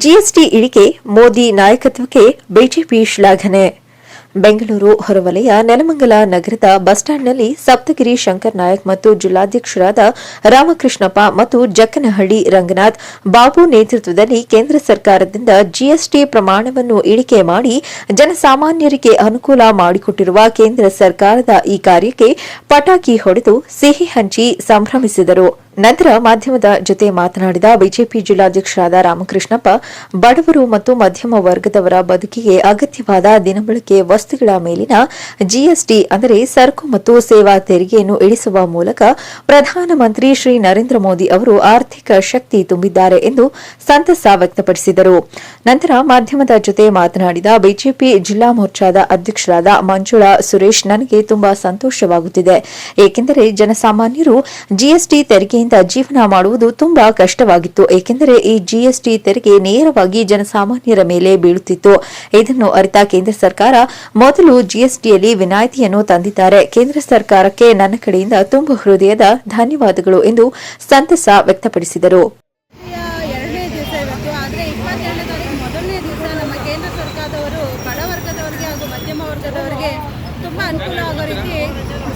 GST ಇಳಿಕೆ, Modi ನಾಯಕತ್ವಕ್ಕೆ BJP ಶ್ಲಾಘನೆ. ಬೆಂಗಳೂರು ಹೊರವಲಯ, ನೆಲಮಂಗಲ ನಗರದ ಬಸ್ ಸ್ಟ್ಯಾಂಡ್ನಲ್ಲಿ ಸಪ್ತಗಿರಿ ಶಂಕರ್ ನಾಯಕ್ ಮತ್ತು ಜಿಲ್ಲಾಧ್ಯಕ್ಷರಾದ ರಾಮಕೃಷ್ಣಪ್ಪ ಮತ್ತು ಜಕ್ಕನಹಳ್ಳಿ ರಂಗನಾಥ್ ಬಾಬು ನೇತೃತ್ವದಲ್ಲಿ ಕೇಂದ್ರ ಸರ್ಕಾರದಿಂದ ಜಿಎಸ್ಟಿ ಪ್ರಮಾಣವನ್ನು ಇಳಿಕೆ ಮಾಡಿ ಜನಸಾಮಾನ್ಯರಿಗೆ ಅನುಕೂಲ ಮಾಡಿಕೊಟ್ಟಿರುವ ಕೇಂದ್ರ ಸರ್ಕಾರದ ಈ ಕಾರ್ಯಕ್ಕೆ ಪಟಾಕಿ ಹೊಡೆದು ಸಿಹಿ ಹಂಚಿ ಸಂಭ್ರಮಿಸಿದರು. ನಂತರ ಮಾಧ್ಯಮದ ಜೊತೆ ಮಾತನಾಡಿದ ಬಿಜೆಪಿ ಜಿಲ್ಲಾಧ್ಯಕ್ಷರಾದ ರಾಮಕೃಷ್ಣಪ್ಪ, ಬಡವರು ಮತ್ತು ಮಧ್ಯಮ ವರ್ಗದವರ ಬದುಕಿಗೆ ಅಗತ್ಯವಾದ ದಿನಬಳಕೆ ವಸ್ತುಗಳ ಮೇಲಿನ ಜಿಎಸ್ಟಿ ಅಂದರೆ ಸರಕು ಮತ್ತು ಸೇವಾ ತೆರಿಗೆಯನ್ನು ಇಳಿಸುವ ಮೂಲಕ ಪ್ರಧಾನಮಂತ್ರಿ ಶ್ರೀ ನರೇಂದ್ರ ಮೋದಿ ಅವರು ಆರ್ಥಿಕ ಶಕ್ತಿ ತುಂಬಿದ್ದಾರೆ ಎಂದು ಸಂತಸ ವ್ಯಕ್ತಪಡಿಸಿದರು. ನಂತರ ಮಾಧ್ಯಮದ ಜೊತೆ ಮಾತನಾಡಿದ ಬಿಜೆಪಿ ಜಿಲ್ಲಾ ಮೋರ್ಚಾದ ಅಧ್ಯಕ್ಷರಾದ ಮಂಜುಳಾ ಸುರೇಶ್, ನನಗೆ ತುಂಬಾ ಸಂತೋಷವಾಗುತ್ತಿದೆ. ಏಕೆಂದರೆ ಜನಸಾಮಾನ್ಯರು ಜಿಎಸ್ಟಿ ತೆರಿಗೆಯಿಂದ ಜೀವನ ಮಾಡುವುದು ತುಂಬಾ ಕಷ್ಟವಾಗಿತ್ತು. ಏಕೆಂದರೆ ಈ ಜಿಎಸ್ಟಿ ತೆರಿಗೆ ನೇರವಾಗಿ ಜನಸಾಮಾನ್ಯರ ಮೇಲೆ ಬೀಳುತ್ತಿತ್ತು. ಇದನ್ನು ಅರಿತ ಕೇಂದ್ರ ಸರ್ಕಾರ ಮೊದಲು ಜಿಎಸ್ಟಿಯಲ್ಲಿ ವಿನಾಯಿತಿಯನ್ನು ತಂದಿದ್ದಾರೆ. ಕೇಂದ್ರ ಸರ್ಕಾರಕ್ಕೆ ನನ್ನ ಕಡೆಯಿಂದ ತುಂಬ ಹೃದಯದ ಧನ್ಯವಾದಗಳು ಎಂದು ಸಂತಸ ವ್ಯಕ್ತಪಡಿಸಿದರು. ತುಂಬ ಅನುಕೂಲ ಆಗೋ ರೀತಿ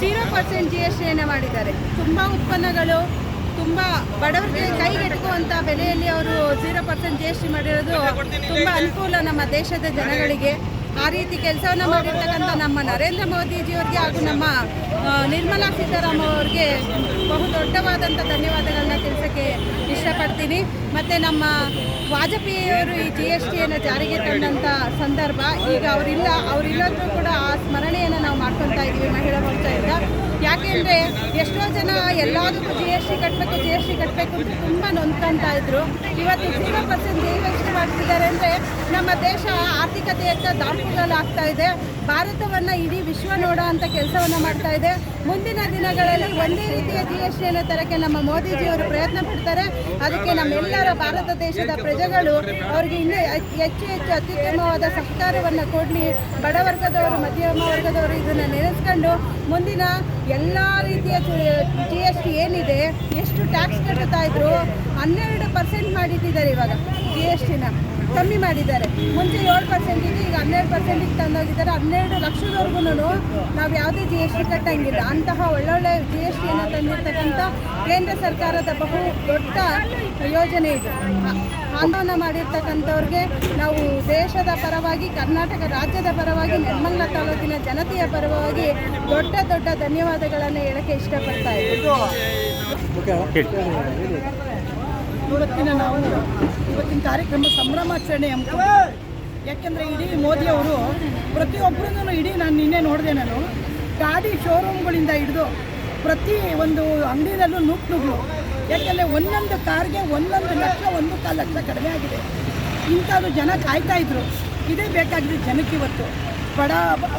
ಜೀರೋ ಪರ್ಸೆಂಟ್ ಜಿ ಎಸ್ ಮಾಡಿದ್ದಾರೆ. ತುಂಬ ಉತ್ಪನ್ನಗಳು ತುಂಬ ಬಡವರಿಗೆ ಕೈಗೆಟುಕುವಂಥ ಬೆಲೆಯಲ್ಲಿ ಅವರು zero percent G S T ಮಾಡಿರೋದು ತುಂಬ ಅನುಕೂಲ ನಮ್ಮ ದೇಶದ ಜನಗಳಿಗೆ. ಆ ರೀತಿ ಕೆಲಸವನ್ನು ಮಾಡಿರ್ತಕ್ಕಂಥ ನಮ್ಮ ನರೇಂದ್ರ ಮೋದಿಜಿಯವ್ರಿಗೆ ಹಾಗೂ ನಮ್ಮ ನಿರ್ಮಲಾ ಸೀತಾರಾಮನ್ ಅವರಿಗೆ ಬಹು ದೊಡ್ಡವಾದಂಥ ಧನ್ಯವಾದಗಳನ್ನ ತಿಳಿಸೋಕ್ಕೆ ಇಷ್ಟಪಡ್ತೀನಿ. ಮತ್ತು ನಮ್ಮ ವಾಜಪೇಯಿಯವರು ಈ ಜಿ ಎಸ್ ಟಿಯನ್ನು ಜಾರಿಗೆ ತಂದಂಥ ಸಂದರ್ಭ ಈಗ ಅವರಿಲ್ಲ ಅವರಿಲ್ಲದ್ರೂ ಕೂಡ ಆ ಸ್ಮರಣೆಯನ್ನು ಎಷ್ಟೋ ಜನ ಎಲ್ಲದಕ್ಕೂ ಜಿ ಎಸ್ ಟಿ ಕಟ್ಟಬೇಕು ಜಿ ಎಸ್ ಟಿ ಕಟ್ಟಬೇಕು ಅಂತ ತುಂಬ ನೊಂದ್ಕೊಂತಾ ಇದ್ರು. ಇವತ್ತು zero percent G S T ಮಾಡ್ತಿದ್ದಾರೆ ಅಂದರೆ ನಮ್ಮ ದೇಶ ಆರ್ಥಿಕತೆಯತ್ತ ಆಗ್ತಾ ಇದೆ. ಭಾರತವನ್ನು ಇಡೀ ವಿಶ್ವ ನೋಡೋ ಅಂತ ಕೆಲಸವನ್ನು ಮಾಡ್ತಾ ಇದೆ. ಮುಂದಿನ ದಿನಗಳಲ್ಲಿ ಒಂದೇ ರೀತಿಯ ಜಿ ಎಸ್ ಟಿಯನ್ನು ತರಕ್ಕೆ ನಮ್ಮ ಮೋದಿಜಿಯವರು ಪ್ರಯತ್ನ ಪಡ್ತಾರೆ. ಅದಕ್ಕೆ ನಮ್ಮೆಲ್ಲರ ಭಾರತ ದೇಶದ ಪ್ರಜೆಗಳು ಅವರಿಗೆ ಇನ್ನೂ ಹೆಚ್ಚು ಹೆಚ್ಚು ಅತ್ಯುತ್ತಮವಾದ ಸಹಕಾರವನ್ನು ಕೊಡಲಿ. ಬಡವರ್ಗದವರು ಮಧ್ಯಮ ವರ್ಗದವರು ಇದನ್ನು ನೆನೆಸ್ಕೊಂಡು ಮುಂದಿನ ಎಲ್ಲ ರೀತಿಯ ಜಿ ಎಸ್ ಟಿ ಏನಿದೆ ಎಷ್ಟು ಟ್ಯಾಕ್ಸ್ ಕಟ್ಟುತ್ತಾ ಇದ್ರು ಹನ್ನೆರಡು ಪರ್ಸೆಂಟ್ ಮಾಡಿಟ್ಟಿದ್ದಾರೆ ಇವಾಗ. ಜಿ ಎಸ್ ಟಿನ ಕಮ್ಮಿ ಮಾಡಿದ್ದಾರೆ. ಮುಂಚೆ ಏಳು ಪರ್ಸೆಂಟ್ ಇದೆ ಈಗ ಹನ್ನೆರಡು ಪರ್ಸೆಂಟಿಗೆ ತಂದೋಗಿದ್ದಾರೆ. ಹನ್ನೆರಡು ಲಕ್ಷದವರೆಗೂ ನಾವು ಯಾವುದೇ ಜಿ ಎಸ್ ಟಿ ಕಟ್ಟಂಗಿಲ್ಲ. ಅಂತಹ ಒಳ್ಳೊಳ್ಳೆ ಜಿ ಎಸ್ ಟಿಯನ್ನು ತಂದಿರ್ತಕ್ಕಂಥ ಕೇಂದ್ರ ಸರ್ಕಾರದ ಬಹು ದೊಡ್ಡ ಯೋಜನೆ ಇದು. ಆಂದೋಲನ ಮಾಡಿರ್ತಕ್ಕಂಥವ್ರಿಗೆ ನಾವು ದೇಶದ ಪರವಾಗಿ ಕರ್ನಾಟಕ ರಾಜ್ಯದ ಪರವಾಗಿ ನಿರ್ಮಲ ತಾಲೂಕಿನ ಜನತೆಯ ಪರವಾಗಿ ದೊಡ್ಡ ದೊಡ್ಡ ಧನ್ಯವಾದಗಳನ್ನು ಹೇಳಕ್ಕೆ ಇಷ್ಟಪಡ್ತಾ ಇದ್ದೀನಿ. ಇವತ್ತಿನ ನಾವು ಇವತ್ತಿನ ಕಾರ್ಯಕ್ರಮ ಸಂಭ್ರಮಾಚರಣೆ ಎಂಬ ಯಾಕೆಂದರೆ ಇಡೀ ಮೋದಿಯವರು ಪ್ರತಿಯೊಬ್ಬರನ್ನು ಇಡೀ ನಾನು ನಿನ್ನೆ ನೋಡಿದೆ ನಾನು. ಗಾಡಿ ಶೋರೂಮ್ಗಳಿಂದ ಹಿಡಿದು ಪ್ರತಿ ಒಂದು ಅಂಗಡಿನಲ್ಲೂ ನುಗ್ಗು ನುಗ್ಗು. ಯಾಕೆಂದರೆ ಒಂದೊಂದು ಕಾರ್ಗೆ ಒಂದೊಂದು ಲಕ್ಷ, ಒಂದು ಕಾಲು ಲಕ್ಷ ಕಡಿಮೆ ಆಗಿದೆ. ಇಂಥದ್ದು ಜನ ಕಾಯ್ತಾ ಇದ್ರು. ಇದೇ ಬೇಕಾಗಿದೆ ಜನಕ್ಕೆ ಇವತ್ತು. ಬಡ,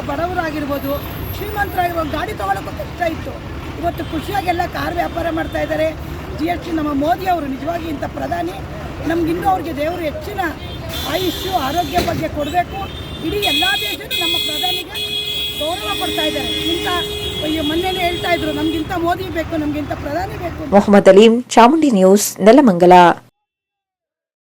ಬಡವರಾಗಿರ್ಬೋದು, ಶ್ರೀಮಂತರಾಗಿರ್ಬೋದು, ಗಾಡಿ ತೊಗೊಳಕ್ಕೂ ಕಷ್ಟ ಇತ್ತು. ಇವತ್ತು ಖುಷಿಯಾಗೆಲ್ಲ ಕಾರ್ ವ್ಯಾಪಾರ ಮಾಡ್ತಾ ಇದ್ದಾರೆ. ಜಿ ಎಸ್ ಟಿ ನಮ್ಮ ಮೋದಿ ಅವರು ನಿಜವಾಗಿ ಇಂಥ ಪ್ರಧಾನಿ. ನಮಗಿನ್ನೂ ಅವ್ರಿಗೆ ದೇವರು ಹೆಚ್ಚಿನ ಆಯುಷ್ಯು, ಆರೋಗ್ಯ ಬಗ್ಗೆ ಕೊಡಬೇಕು. ಇಡೀ ಎಲ್ಲ ದೇಶದ ನಮ್ಮ ಪ್ರಧಾನಿಗೆ ಗೌರವ ಕೊಡ್ತಾ ಇದ್ದಾರೆ. ಇಂಥ ಮೊನ್ನೆನೇ ಹೇಳ್ತಾ ಇದ್ರು, ನಮ್ಗಿಂತ ಮೋದಿ ಬೇಕು, ನಮ್ಗಿಂತ ಪ್ರಧಾನಿ ಬೇಕು ಮೊಹಮ್ಮದ್ ಅಲೀಂ, ಚಾಮುಂಡಿ ನ್ಯೂಸ್, ನೆಲಮಂಗಲ.